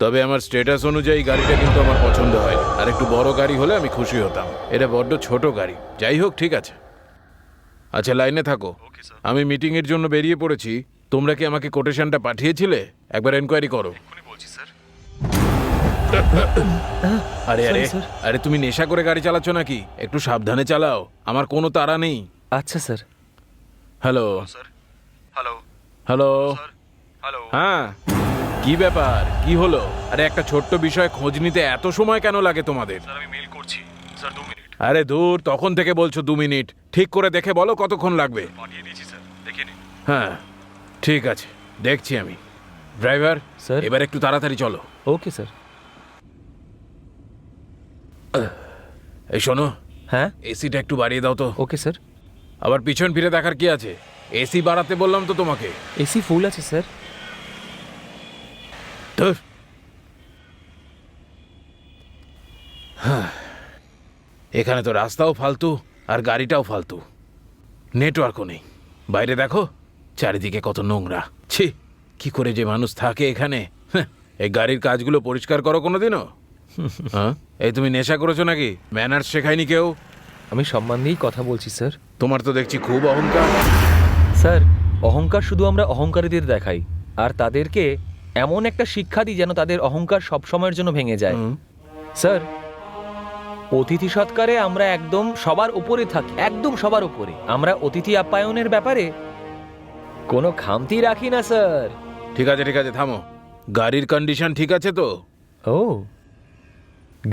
তবে আমার স্ট্যাটাস অনুযায়ী গাড়িটা কিন্তু আমার পছন্দ হয় আর একটু বড় গাড়ি হলে আমি খুশি হতাম। এটা বড্ড ছোট গাড়ি। যাই হোক ঠিক আছে। আচ্ছা লাইনে থাকো। আমি মিটিং এর জন্য বেরিয়ে পড়েছি। তোমরা কি আমাকে কোটেশনটা পাঠিয়েছিলে? একবার এনকোয়ারি করো। আরে আরে। স্যার। আরে তুমি নেশা করে গাড়ি চালাচ্ছ নাকি? একটু সাবধানে চালাও। আমার কোনো তাড়া নেই। আচ্ছা sir hello sir hello hello hello হ্যাঁ। কি ব্যাপার? কি হলো? আরে একটা ছোট্ট বিষয় খোঁজ নিতে এত সময় কেন লাগে তোমাদের? আমি মেল করছি। স্যার দু মিনিট আরে দূর তখন থেকে বলছো দু মিনিট ঠিক করে দেখে বলো কতক্ষণ লাগবে। পাঠিয়ে দিয়েছি স্যার। দেখে নিন। হ্যাঁ ঠিক আছে। দেখছি আমি। Driver sir. এবার একটু তাড়াতাড়ি চলো। Okay sir. এই শোনো হ্যাঁ? এসিটা একটু বাড়িয়ে দাও তো। Okay sir. আবার পিছন ফিরে দেখার কি আছে? এসি বাড়াতে বললাম তো তোমাকে। এসি ফুল আছে স্যার। ধুর। এখানে তো রাস্তাও ফালতু আর গাড়িটাও ফালতু। নেটওয়ার্কও নেই। বাইরে দেখো চারিদিকে কত নোংরা। ছি কি করে যে মানুষ থাকে এখানে? হ্যাঁ, এই গাড়ির কাজগুলো পরিষ্কার করো কোনোদিনও? হ্যাঁ এই তুমি নেশা করেছ নাকি? ম্যানার্স শেখায়নি কেউ? আমি সম্মান দিয়েই কথা বলছি স্যার। তোমার তো দেখছি খুব অহংকার। স্যার অহংকার শুধু আমরা অহংকারীদের দেখাই। আর তাদেরকে এমন একটা শিক্ষা দিই যেন তাদের অহংকার সব সময়ের জন্য ভেঙে যায়। স্যার অতিথি সৎকারে আমরা একদম সবার উপরে থাকি একদম সবার উপরে। আমরা অতিথি আপ্যায়নের ব্যাপারে কোনো খামতি রাখি না স্যার। ঠিক আছে ঠিক আছে থামো। গাড়ির কন্ডিশন ঠিক আছে তো? ও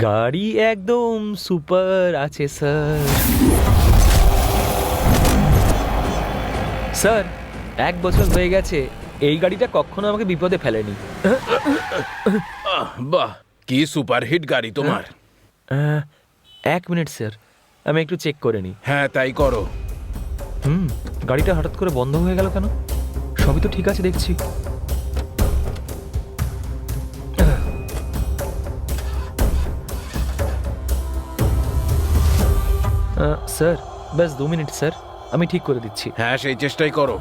গাড়ি একদম সুপার আছে স্যার। স্যার এক বছর হয়ে গেছে এই গাড়িটা কখনো আমাকে বিপদে ফেলেনি। বাহ কি সুপারহিট গাড়ি তোমার। এক মিনিট স্যার। আমি একটু চেক করে নিই। হ্যাঁ তাই করো। হুম গাড়িটা হঠাৎ করে বন্ধ হয়ে গেল কেন? সবই তো ঠিক আছে দেখছি। স্যার ব্যাস দু মিনিট স্যার। আমি ঠিক করে দিচ্ছি। হ্যাঁ সেই চেষ্টাই করো।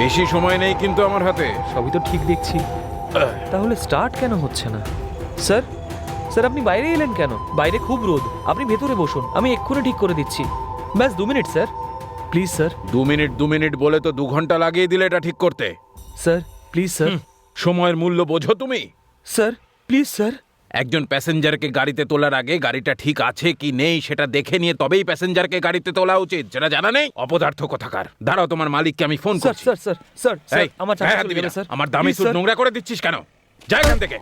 বেশি সময় নেই কিন্তু আমার হাতে। সবই তো ঠিক দেখছি। তাহলে স্টার্ট কেন হচ্ছে না? স্যার স্যার আপনি বাইরে এলেন কেন? বাইরে খুব রোদ। আপনি ভেতরে বসুন। আমি এক্ষুনি ঠিক করে দিচ্ছি। ব্যাস দু মিনিট স্যার প্লিজ স্যার দু মিনিট দু মিনিট বলে তো দু ঘণ্টা লাগিয়ে দিলে এটা ঠিক করতে। স্যার প্লিজ স্যার সময়ের মূল্য বোঝো তুমি। স্যার প্লিজ স্যার একজন প্যাসেঞ্জারকে গাড়িতে তোলার আগে গাড়িটা ঠিক আছে কি নেই সেটা দেখে নিয়ে তবেই প্যাসেঞ্জারকে গাড়িতে তোলা উচিত। যেটা জানা নেই অপদার্থ কথাকার। দাঁড়াও তোমার মালিককে আমি ফোন করছি। স্যার স্যার স্যার স্যার আমার টাকা চাকরি হাত চলে দিবি যাবে না। স্যার। আমার দামি সুদ নোংরা করে দিচ্ছিস কেন? যাই এখান থেকে।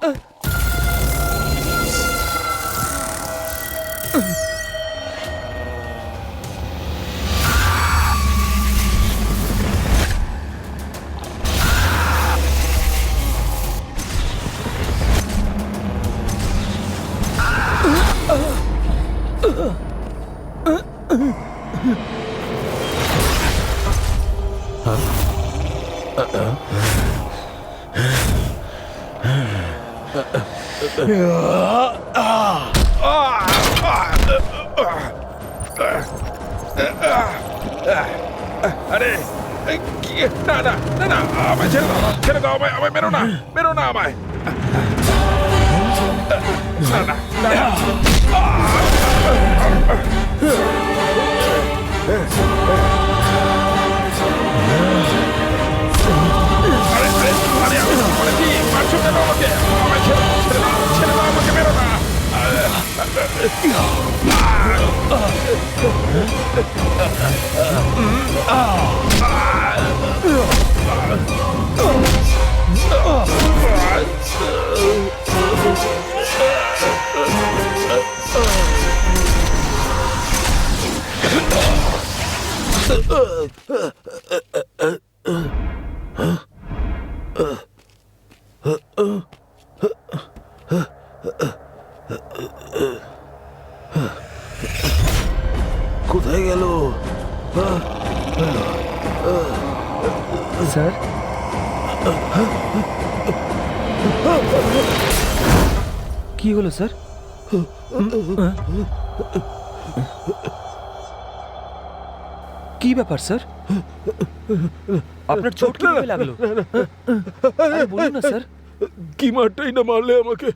আরে কি? না না না না আমায় ছেড়ে দাও ছেড়ে দাও আমায় আমায় মেরো না মেরো না আমায় না না আরে আরে আরে তো বলেছি মারছো কেন 으, 으, কি ব্যাপার স্যার? আপনার চোট কীভাবে লাগল? আরে বলুন না স্যার। কি মারটাই না মারলে আমাকে?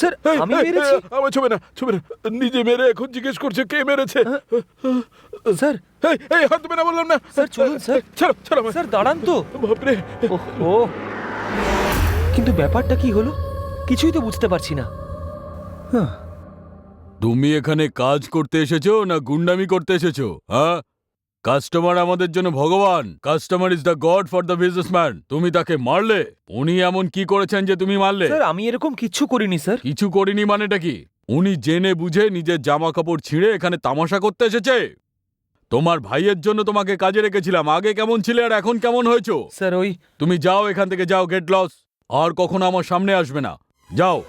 স্যার আমি মেরেছি। আমার ছবে না ছবে না। নিজে মেরে এখন জিজ্ঞেস করছে কে মেরেছে। স্যার। এই এই হাত দেবে না বললাম না। স্যার, চলুন, স্যার। ছাড়ো ছাড়ো স্যার দাঁড়ান তো। বাপরে। ও কিন্তু ব্যাপারটা কি হলো? কিছুই তো বুঝতে পারছি না। তুমি এখানে কাজ করতে এসেছ না গুন্ডামি করতে এসেছ হ্যাঁ? কাস্টমার আমাদের জন্য ভগবান। Customer is the god for the businessman তুমি তাকে মারলে? উনি এমন কি করেছেন যে তুমি মারলে? স্যার আমি এরকম কিচ্ছু করিনি স্যার কিছু করিনি মানেটা কি? উনি জেনে বুঝে নিজের জামা কাপড় ছিঁড়ে এখানে তামাশা করতে এসেছে? তোমার ভাইয়ের জন্য তোমাকে কাজে রেখেছিলাম। আগে কেমন ছিলে আর এখন কেমন হয়েছো? স্যার ওই তুমি যাও এখান থেকে যাও গেট লস আর কখনো আমার সামনে আসবে না। যাও।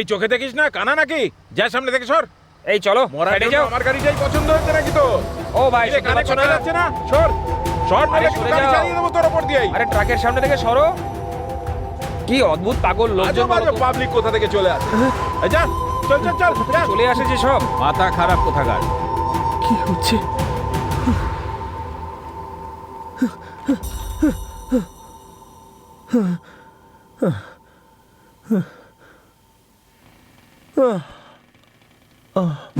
এই চোখে দেখিস না কানা নাকি? যা সামনে থেকে সর। এই চলো মরার সাইডে যাও। আমার গাড়িটাই পছন্দ হচ্ছে নাকি তো ও ভাই কানে শোনা না? যাচ্ছে না সর। সর কিন্তু সরে গাড়ি যাও। চালিয়ে দেবো তোর ওপর দিয়েই। আরে ট্রাকের সামনে থেকে সরো। কি অদ্ভুত পাগল লোকজন পাবলিক কোথা থেকে চলে আসে? এই যা চল চল চল। চলে আসে যে সব মাথা খারাপ কোথাকার? কি হচ্ছে? 啊啊